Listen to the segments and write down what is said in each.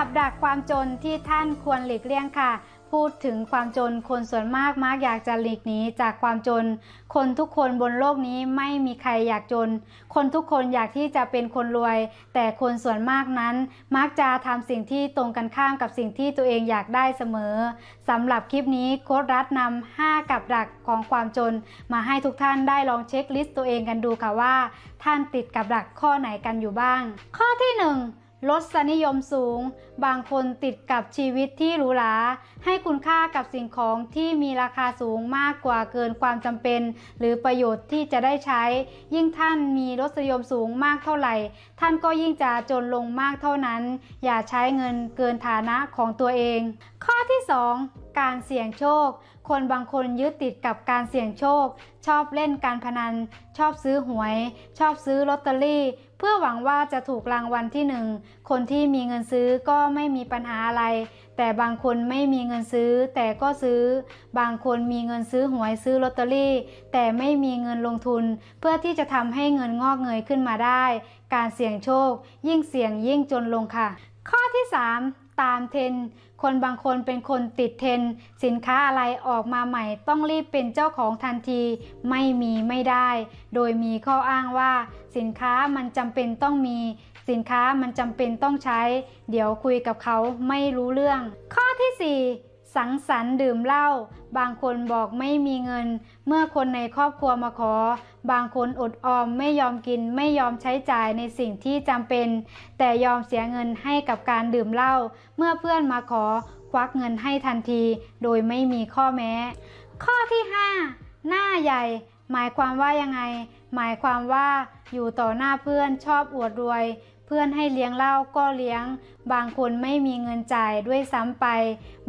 กับดักความจนที่ท่านควรหลีกเลี่ยงค่ะ พูดถึงความจนคนส่วนมากมักอยากจะหลีกหนีจากความจน คนทุกคนบนโลกนี้ไม่มีใครอยากจน คนทุกคนอยากที่จะเป็นคนรวย แต่คนส่วนมากนั้น มักจะทำสิ่งที่ตรงกันข้ามกับสิ่งที่ตัวเองอยากได้เสมอสำหรับคลิปนี้โค้ดรัฐนำ5กับดักของความจน มาให้ทุกท่านได้ลองเช็คลิสต์ตัวเองกันดูค่ะว่า ท่านติดกับดักข้อไหนกันอยู่บ้าง ข้อที่ 1 ลดสนิยมสูง บางคนติดกับชีวิตที่หรูหราให้คุณค่ากับสิ่งของที่มีราคาสูงมากกว่าเกินความจำเป็น หรือประโยชน์ที่จะได้ใช้ ยิ่งท่านมีรสนิยมสูงมากเท่าไหร่ ท่านก็ยิ่งจะจนลงมากเท่านั้น อย่าใช้เงินเกินฐานะของตัวเอง ข้อที่ 2การเสี่ยงโชค คนบางคนยึดติดกับการเสี่ยงโชค ชอบเล่นการพนัน ชอบซื้อหวย ชอบซื้อลอตเตอรี่ เพื่อหวังว่าจะถูกรางวัลที่หนึ่ง คนที่มีเงินซื้อก็ไม่มีปัญหาอะไร แต่บางคนไม่มีเงินซื้อ แต่ก็ซื้อ บางคนมีเงินซื้อหวยซื้อลอตเตอรี่ แต่ไม่มีเงินลงทุน เพื่อที่จะทำให้เงินงอกเงยขึ้นมาได้ การเสี่ยงโชค ยิ่งเสี่ยงยิ่งจนลงค่ะ ข้อที่ 3 ตามเทรนคนบางคนเป็นคนติดเทรนสินค้าอะไรออกมาใหม่ ต้องรีบเป็นเจ้าของทันที ไม่มีไม่ได้ โดยมีข้ออ้างว่า สินค้ามันจำเป็นต้องมี สินค้ามันจำเป็นต้องใช้ เดี๋ยวคุยกับเขาไม่รู้เรื่อง ข้อที่ 4 สังสรรค์ดื่มเหล้า บางคนบอกไม่มีเงิน เมื่อคนในครอบครัวมาขอ บางคนอดออมไม่ยอมกินไม่ยอมใช้จ่ายในสิ่งที่จำเป็น แต่ยอมเสียเงินให้กับการดื่มเหล้า เมื่อเพื่อนมาขอ ควักเงินให้ทันที โดยไม่มีข้อแม้ ข้อที่ 5 หน้าใหญ่ หมายความว่ายังไง หมายความว่าอยู่ต่อหน้าเพื่อนชอบอวดรวย เพื่อนให้เลี้ยงเหล้าก็เลี้ยง บางคนไม่มีเงินจ่ายด้วยซ้ำไป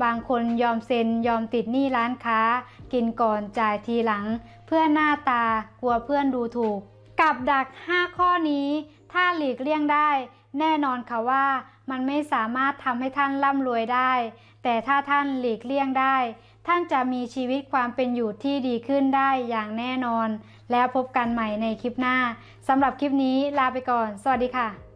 บางคนยอมเซ็นยอมติดหนี้ร้านค้า กินก่อนจ่ายทีหลัง เพื่อหน้าตากลัวเพื่อนดูถูก กับดัก 5 ข้อนี้ ถ้าหลีกเลี่ยงได้ แน่นอนค่ะว่ามันไม่สามารถทำให้ท่านร่ำรวยได้ แต่ถ้าท่านหลีกเลี่ยงได้ ท่านจะมีชีวิตความเป็นอยู่ที่ดีขึ้นได้อย่างแน่นอน แล้วพบกันใหม่ในคลิปหน้าสำหรับคลิปนี้ลาไปก่อน สวัสดีค่ะ